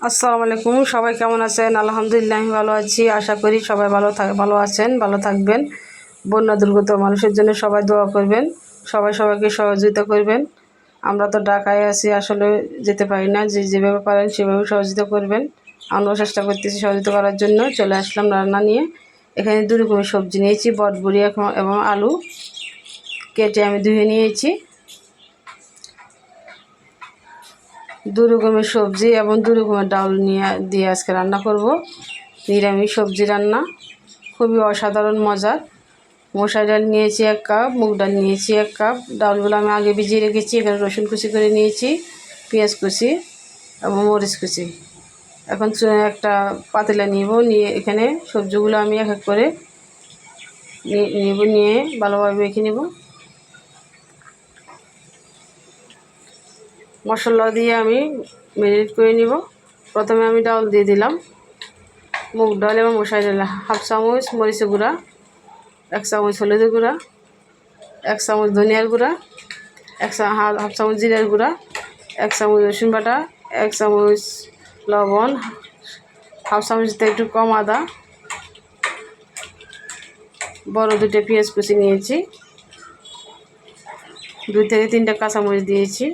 আসসালামু আলাইকুম, সবাই কেমন আছেন? আলহামদুলিল্লাহ আমি ভালো আছি, আশা করি সবাই ভালো থাক ভালো আছেন, ভালো থাকবেন। বন্যা দুর্গত মানুষের জন্য সবাই দোয়া করবেন, সবাই সবাইকে সহযোগিতা করবেন। আমরা তো ঢাকায় আছি, আসলে যেতে পারি না, যে যেভাবে পারেন সেভাবে সহযোগিতা করবেন। আমরাও চেষ্টা করতেছি সহযোগিতা করার জন্য, চলে আসলাম রান্না নিয়ে। এখানে দু রকমের সবজি নিয়েছি, বটবড়ি এখন- এবং আলু। কেটে আমি ধুয়ে নিয়েছি। দু রকমের সবজি এবং দু রকমের ডাল নিয়ে, দিয়ে আজকে রান্না করব। নিরামিষ সবজি রান্না। খুবই অসাধারণ মজার। মশার ডাল নিয়েছি এক কাপ, মুগ ডাল নিয়েছি এক কাপ। ডালগুলো আমি আগে ভিজিয়ে রেখেছি, এখানে রসুন কুচি করে নিয়েছি, পেঁয়াজ কুচি এবং মরিচ কুচি। এখন একটা পাতিলা নিব, নিয়ে এখানে সবজিগুলো আমি এক এক করে নেব, নিয়ে ভালোভাবে মেখে নেব। মশলা দিয়ে আমি ম্যারিনেট করে নিব। প্রথমে আমি ডাল দিয়ে দিলাম। মুগ ডাল এবং মশাই ডাল হাফ চামচ মরিচের গুঁড়া, এক চামচ হলুদের গুঁড়া, এক চামচ ধনিয়ার গুঁড়া, এক হাফ চামচ জিরার গুঁড়া, এক চামচ রসুন বাটা, এক চামচ লবণ, হাফ চামচতে একটু কম আদা। বড় দুটো পেঁয়াজ কুচি নিয়েছি। দুই থেকে তিনটা কাঁচামরিচ দিয়েছি।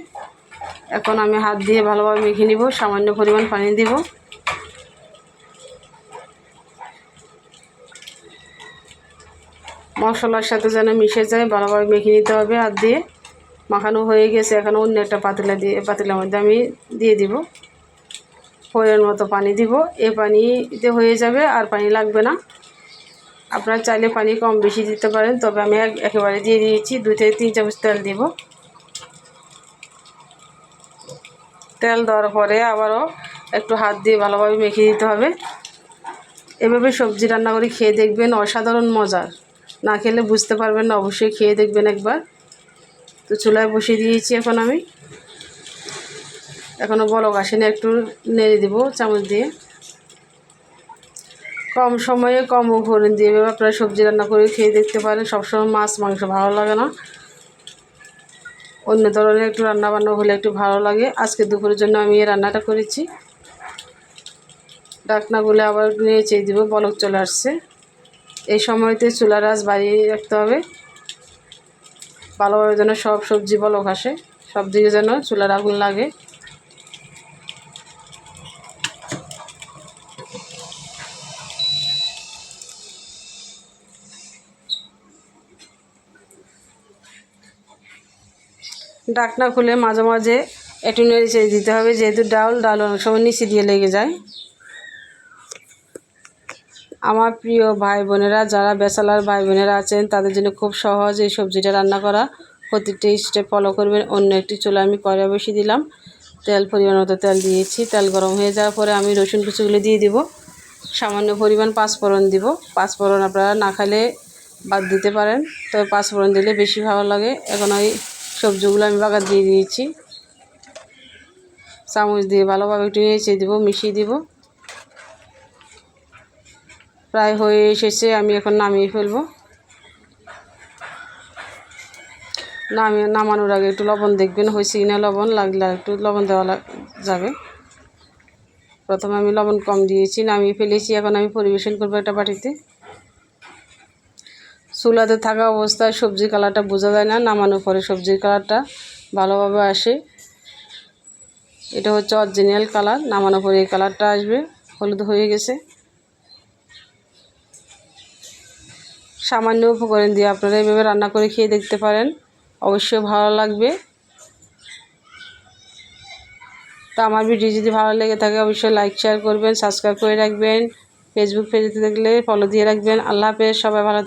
এখন আমি হাত দিয়ে ভালোভাবে মেখে নিব, সামান্য পরিমাণ পানি দিব। মশলার সাথে যেন মিশে যায়, ভালোভাবে মেখে নিতে হবে হাত দিয়ে। মাখানো হয়ে গেছে, এখন অন্য একটা পাতিলা দিয়ে, পাতিলার মধ্যে আমি দিয়ে দিব। ফয়ের মতো পানি দিব। এ পানিতে হয়ে যাবে, আর পানি লাগবে না। আপনারা চাইলে পানি কম বেশি দিতে পারেন, তবে আমি এক- একেবারে দিয়ে দিয়েছি, দুই থেকে তিন চামচ তেল দিব। তেল দেওয়ার পরে আবারও একটু হাত দিয়ে ভালোভাবে মেখে দিতে হবে। এভাবে সবজি রান্না করে খেয়ে দেখবেন অসাধারণ মজার। না খেলে বুঝতে পারবেন না, অবশ্যই খেয়ে দেখবেন একবার। তো চুলায় বসিয়ে দিয়েছি এখন আমি। এখনও বলক আসেনি, একটু নেড়ে দিব চামচ দিয়ে। কম সময়ে কম উপকরণ দিয়ে এভাবে আপনারা সবজি রান্না করে খেয়ে দেখতে পারেন। সবসময় মাছ, মাংস ভালো লাগে না। অন্য ধরনের একটু রান্না বান্না হলে একটু ভালো লাগে। আজকে দুপুরের জন্য আমি এই রান্নাটা করেছি। ডাকনাগুলো আবার নিয়ে চেয়ে দিব, বলক চলে আসছে। এই সময়তে চুলার আজ বাড়িয়ে রাখতে হবে। ভালোভাবে যেন সব সবজি বলক আসে সব দিকে যেন চুলার আগুন লাগে। ডাকনা খুলে মাঝে মাঝে একটু নেড়ে চেড়ে দিতে হবে, যেহেতু ডাল ডাল অনেক সময় নিচে দিয়ে লেগে যায়। আমার প্রিয় ভাই বোনেরা, যারা বেসালার ভাই বোনেরা আছেন, তাদের জন্য খুব সহজ এই সবজিটা রান্না করা। প্রতিটি স্টেপ ফলো করবেন, অন্য একটি চুলা আমি কড়াই বসিয়ে দিলাম। তেল পরিমাণ মতো তেল দিয়েছি, তেল গরম হয়ে যাওয়ার পরে আমি রসুন কুচিগুলো দিয়ে দিব। সামান্য পরিমাণ পাঁচফোড়ন দিব। পাঁচফোড়ন আপনারা না খাইলে বাদ দিতে পারেন, তবে পাঁচফোড়ন দিলে বেশি ভালো লাগে। এখন ওই সবজিগুলো আমি বাগার দিয়ে দিয়েছি। চামচ দিয়ে ভালোভাবে একটু নেড়ে দিব, মিশিয়ে দিব। প্রায় হয়ে এসেছে, আমি এখন নামিয়ে ফেলব। নামিয়ে, নামানোর আগে একটু লবণ দেখবেন, হয়েছে কিনা লবণ, লাগলে একটু লবণ দেওয়া যাবে। প্রথমে আমি লবণ কম দিয়েছি, নামিয়ে ফেলেছি, এখন আমি পরিবেশন করব একটা বাটিতে। চুলাতে থাকা অবস্থায় সবজির কালারটা বোঝা যায় না, নামানোর পরে সবজির কালারটা ভালোভাবে আসে। এটা হচ্ছে অরিজিনাল কালার নামানোর পরে এই কালারটা আসবে, হলুদ হয়ে গেছে। সামান্য উপকরণ দিয়ে আপনারা এইভাবে রান্না করে খেয়ে দেখতে পারেন, অবশ্যই ভালো লাগবে। তো আমার ভিডিও যদি ভালো লেগে থাকে, অবশ্যই লাইক শেয়ার করবেন সাবস্ক্রাইব করে রাখবেন ফেসবুক পেজে দেখলে ফলো দিয়ে রাখবেন। আল্লাহ হাফেজ, সবাই ভালো